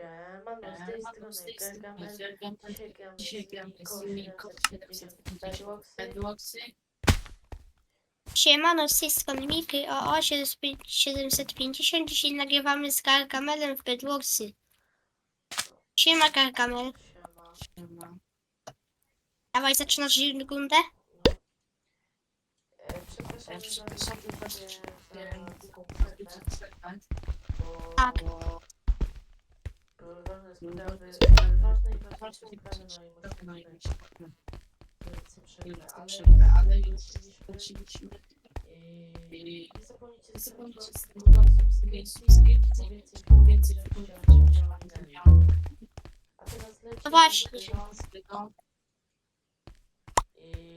Siemano, z tej strony Gargamel. Dzisiaj gramy z Miko 770 Bedrocksy. Siemano, z tej strony Miki o 750. Dzisiaj nagrywamy z Gargamelem w Bedrocksy. Siema Gargamel. Siema. Siema. Dawaj, zaczynasz rundę? E, Przepraszam, Ja że że sobie za długą przerwę, bo Tak. No właśnie.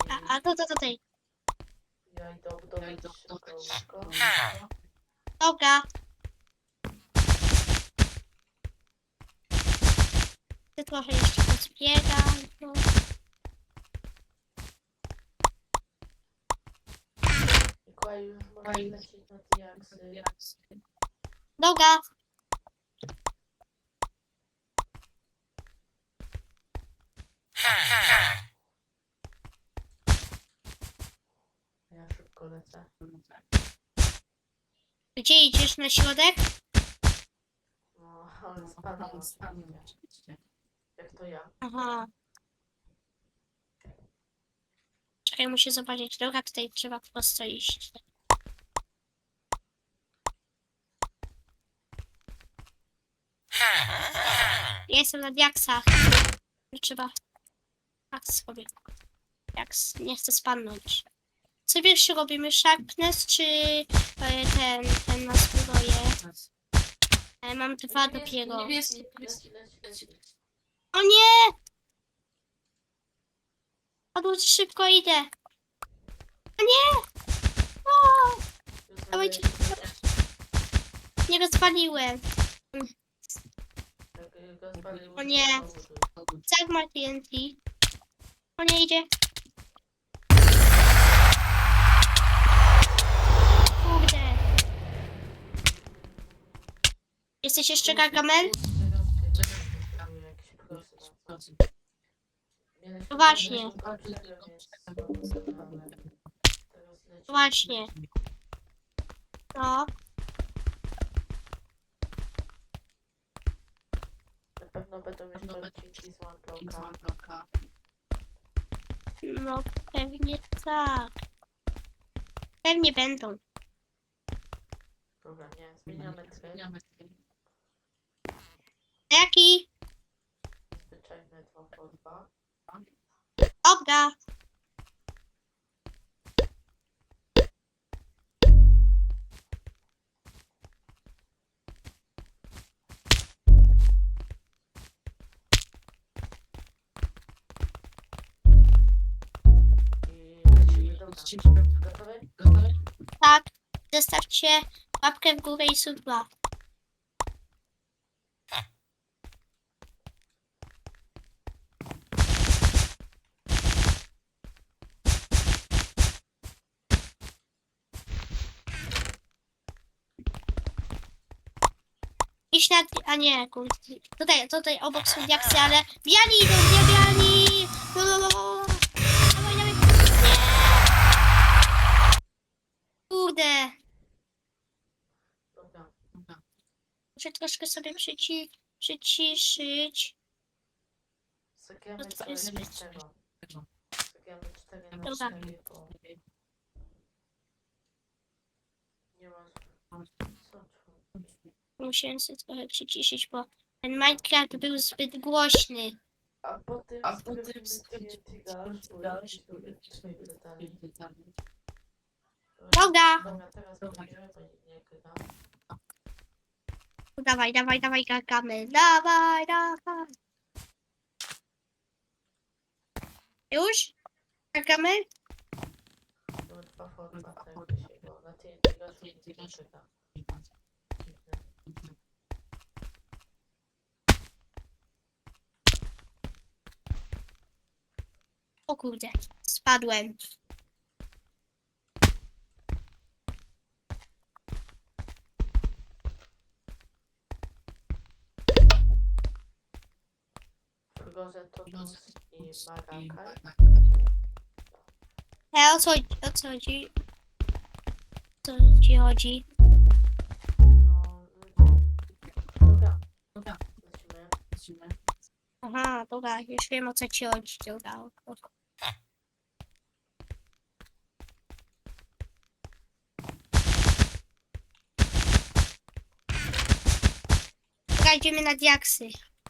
A, a to, to, to, tej. ja idę Ja obudować idę szybko obudować łóżko. szybko. Dobra. Ty trochę jeszcze pozbieram. No. Mikołaj już może lecieć na Dobra. Ja szybko lecę. Gdzie idziesz na środek? No, ale spadam oczywiście. Jak to ja. Aha. Czekaj, muszę zobaczyć. Dobra, tutaj trzeba prosto iść. Ja jestem na diaksach. Trzeba... Tak sobie. Diaks. Nie chcę spadnąć. Co pierwszy robimy? Sharpness czy e, ten, ten na zbroję? E, Mam dwa dopiero. Niebieski, Leci, leci, leci. O nie! Padło szybko, idę. O nie! O, Dawajcie. nie spalił, O nie. Tak ma TNT. O nie, idzie. Kurde. Jesteś jeszcze Gargamel? Teraz buduję jakiś prosy. Mieliśmy No właśnie. teraz lecimy. Właśnie. No. Na pewno będą jeszcze odcinki z OneBlocka. No pewnie tak. Pewnie będą. Dobra, nie, zmieniamy tryb. Jaki? Zwyczajne 2 Ogda! Tak, zostawcie łapkę w górę i sub gdzieś na... A nie, kurde. Tutaj, tutaj obok są diaksy, ale... Biali idą, nie biali! No, no, no. no. Kurde. Muszę troszkę sobie przyci... przyciszyć. Zagramy Odpal sobie Dobra. Nie ma Musiałem sobie trochę przyciszyć, bo ten Minecraft był zbyt głośny. A potem A potem TNT Dash, bo jakieś tu swoje detale. Dobra. Dobra, teraz będziemy, bo nie gra. Dawaj, dawaj, dawaj, gargamy. Dawaj, dawaj. Już? Gargamy? To dwa forma, tak się, bo na TNT Dash nie gra. O kurde, spadłem. Grzegorze Totus i Marakaj. E, o co, o co chodzi? O co ci chodzi? No, dobra. Dobra. Lecimy. Aha, dobra, już wiem o co ci chodzi. Dobra, Dobra, idziemy na diaksy.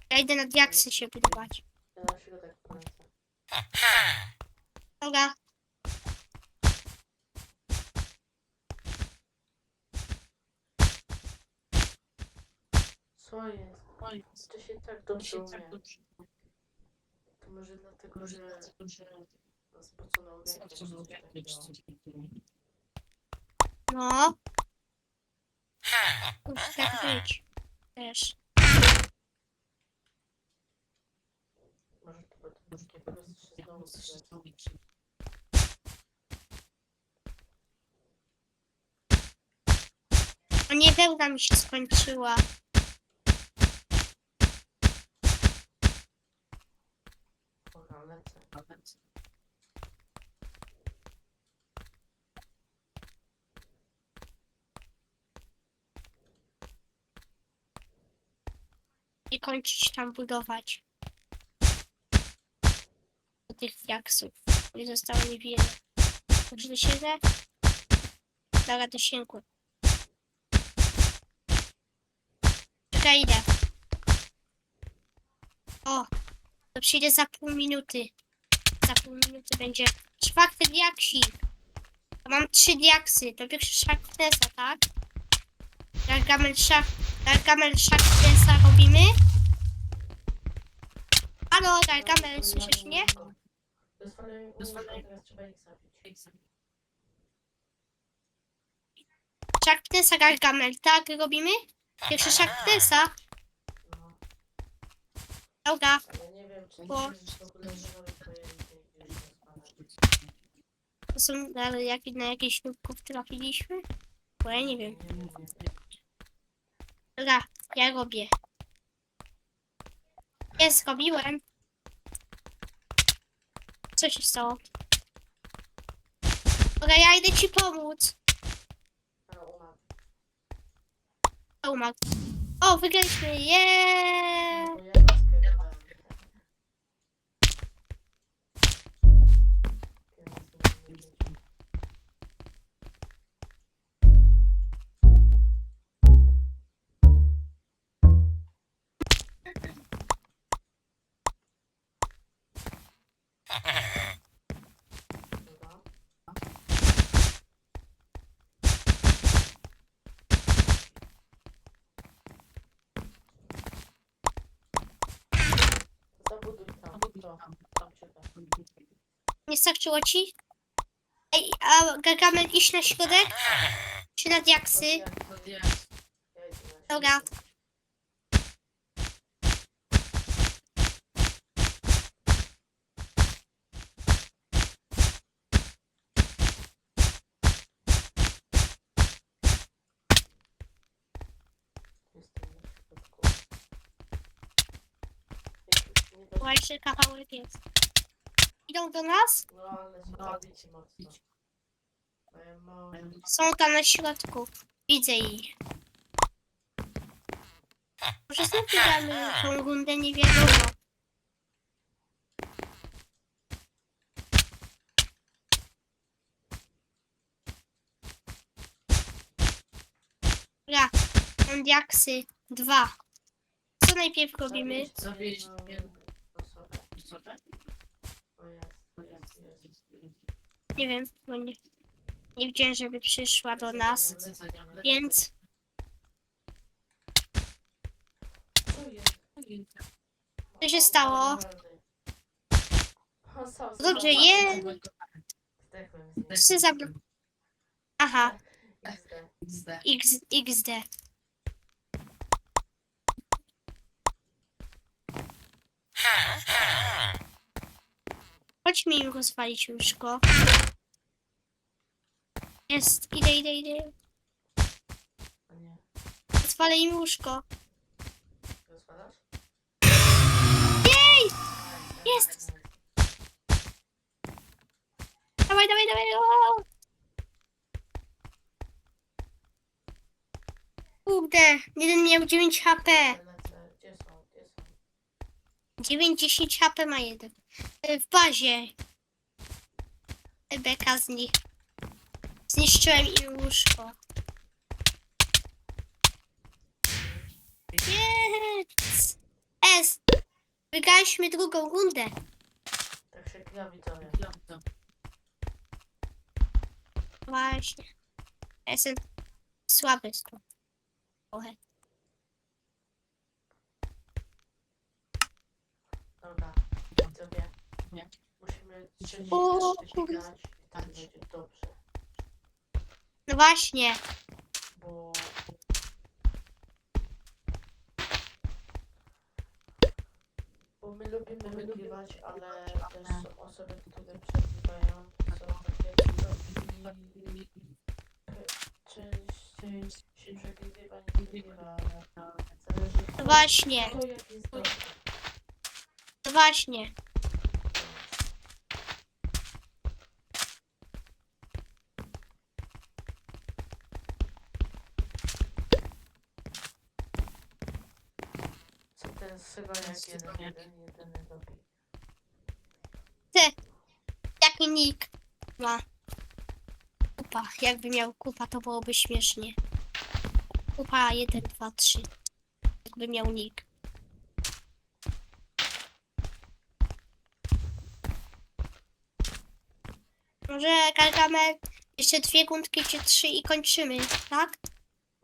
Ja idę na diaksy się budować. Dobra, Co jest? To się tak to dobrze umie. tak. To może dlatego, że coś takiego. no. Musi tak być. Też. Może to będzie takie prostsze znowu Coś przyjdzie. znowu się O nie, wełna mi się skończyła. I kończyć tam budować. Tych diaksów. Nie zostało niewiele. Może dosięgnę? Dobra, dosięgłem. Czekaj, idę. O, to przyjdzie za pół minuty. Za pół minuty będzie czwarty diaksik. To mam trzy diaksy. To pierwszy Sharknessa, tak? Gargamel Shark, Gargamel Sharknessa robimy. Halo, Gargamel, słyszysz mnie? Mi Rozwalę- łóżko, teraz trzeba ich zabić. Sharknessa, Gargamel, tak robimy? Pierwszy Sharknessa. No, Dobra, ale nie wiem, czy Bo- to w ogóle są ale jak, na jakieś nubków trafiliśmy? Bo ja nie wiem. Nie wiem. Dobra, ja robię. Jest, zrobiłem. Co się stało? Dobra, ja idę ci umarł. O, umarł. O, wygraliśmy, jeee! Bo Nie starczyło ci? Ej, a Gargamel iść na środek? Czy na diaksy? Dobra. środek. Jestem na środku. Jak nie da- Bo jeszcze kawałek jest. Idą do nas? Są tam na środku. Widzę ich. Może znów wygramy tą rundę, nie wiadomo. Mam diaksy. Dwa. Co najpierw robimy? Nie wiem, bo nie, nie widziałem, żeby przyszła do nas. Więc Co się stało? Dobrze, je- Zdechłem z Co się zablo... Aha, XD. XD. Chodźmy im rozwalić łóżko. Jest, idę, idę, idę. Rozwalę im łóżko. Rozwalasz? Jej! Jest! Dawaj, dawaj, dawaj! o! Kurde, jeden miał 9 HP. 9, 10 HP ma jeden. E, W bazie. Beka z nich. Zniszczyłem im łóżko. Yes! S! Wygraliśmy drugą rundę. Tak się gra widzowie. Właśnie. Jestem słaby z tym. Trochę. Dobra, widzowie. Nie. Musimy trzeci O, kurde. i tak będzie dobrze. No właśnie. Bo... Bo my lubimy wygrywać, ale też są osoby, które przegrywają. Są takie i częściej się przegrywa, nie wygrywa, ale zależy No właśnie. kto jak jest dobry. No właśnie. Co ten Sygoniak jeden, jeden, jeden robi? Jaki nick ma? Kupa. Jakby miał kupa, to byłoby śmiesznie. Kupa 1, 2, 3. Jakby miał nick. Może Gargamel jeszcze dwie rundki czy trzy i kończymy, tak?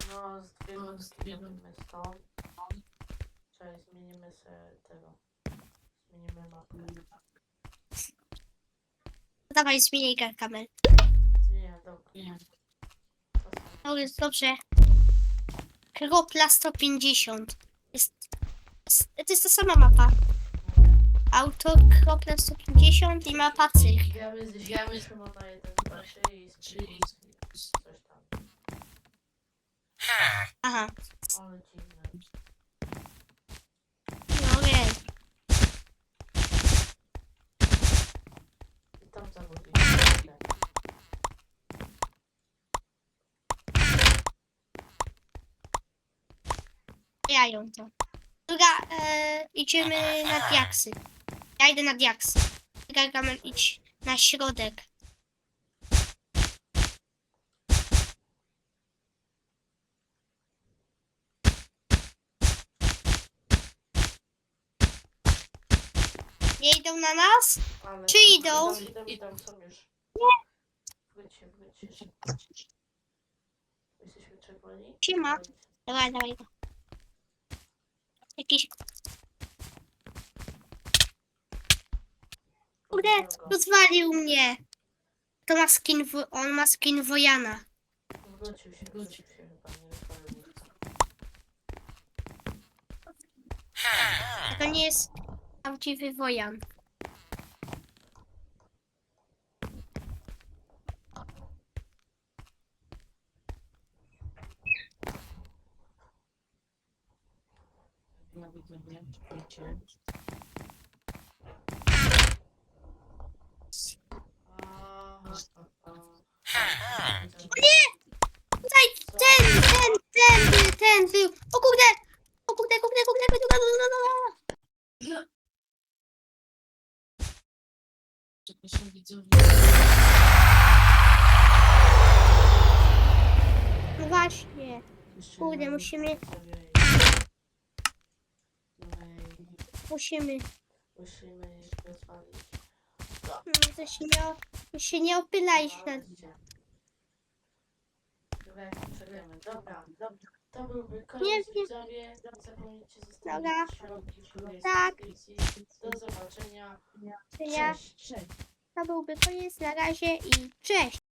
No, z dwie No, z dwie stąd. Czekaj, zmienimy sobie tego. Zmienimy mapę. Dawaj, zmieniaj Gargamel. Zmieniam, dobra. No jest dobrze. Kropla 150. Jest, to jest ta sama mapa. Auto, kropla 150 i mapa cych. Gramy z gramy chyba na jeden, dwa, trzy i z Czyli coś tam. Aha, Ale dziwne. no wiem. I tam zawodzi. Ja ją to. Druga, e, idziemy na diaksy. Ja idę na diaksy. Gargamel, idź na środek. Nie idą na nas? Ale Czy idą? Idą, idą, idą, są już. Wróćcie, wróćcie. Jesteśmy czerwoni? Siema. Dawaj, dawaj go. Jakiś... Kurde, rozwalił mnie. To ma skin, wo- on ma skin Wojana. Wrócił się, wrócił się chyba, nie rozwalił. To nie jest prawdziwy Wojan. Nawet nie wiecie. Tutaj ten, ten, ten, był, ten był. O kurde! O kurde, kurde, kurde, kurde, kurde, no, no. Przepraszam. No właśnie. Jeszcze Kurde, musimy- Musimy. Musimy ich rozwalić. mm, To się nie, to się nie się. Chodźcie. Dobra, przegramy. Dobra, dobra. To byłby Nie koniec widzowie. Nie zapomnijcie Dobra. zostawić środki w Tak. Do zobaczenia. Ja, Cześć. to byłby koniec na razie i cześć.